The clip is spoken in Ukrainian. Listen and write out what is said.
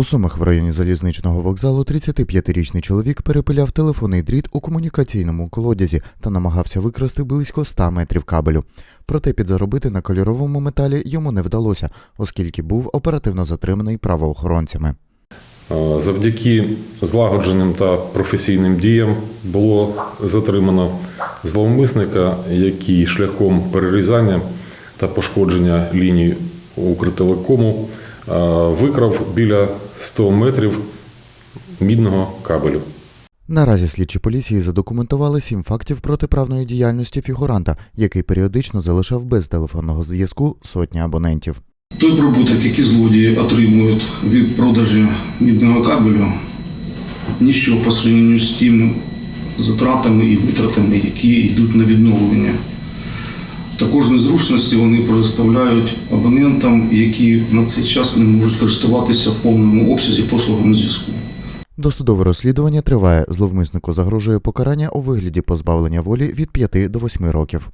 У Сумах в районі залізничного вокзалу 35-річний чоловік перепиляв телефонний дріт у комунікаційному колодязі та намагався викрасти близько 100 метрів кабелю. Проте підзаробити на кольоровому металі йому не вдалося, оскільки був оперативно затриманий правоохоронцями. Завдяки злагодженим та професійним діям було затримано зловмисника, який шляхом перерізання та пошкодження ліній Укртелекому викрав біля 100 метрів мідного кабелю. Наразі слідчі поліції задокументували сім фактів протиправної діяльності фігуранта, який періодично залишав без телефонного зв'язку сотні абонентів. Той прибуток, який злодії отримують від продажу мідного кабелю, ніщо по сравненню з тими затратами і витратами, які йдуть на відновлення. Також незручності вони предоставляють абонентам, які на цей час не можуть користуватися в повному обсязі послугами зв'язку. Досудове розслідування триває. Зловмиснику загрожує покарання у вигляді позбавлення волі від 5 до 8 років.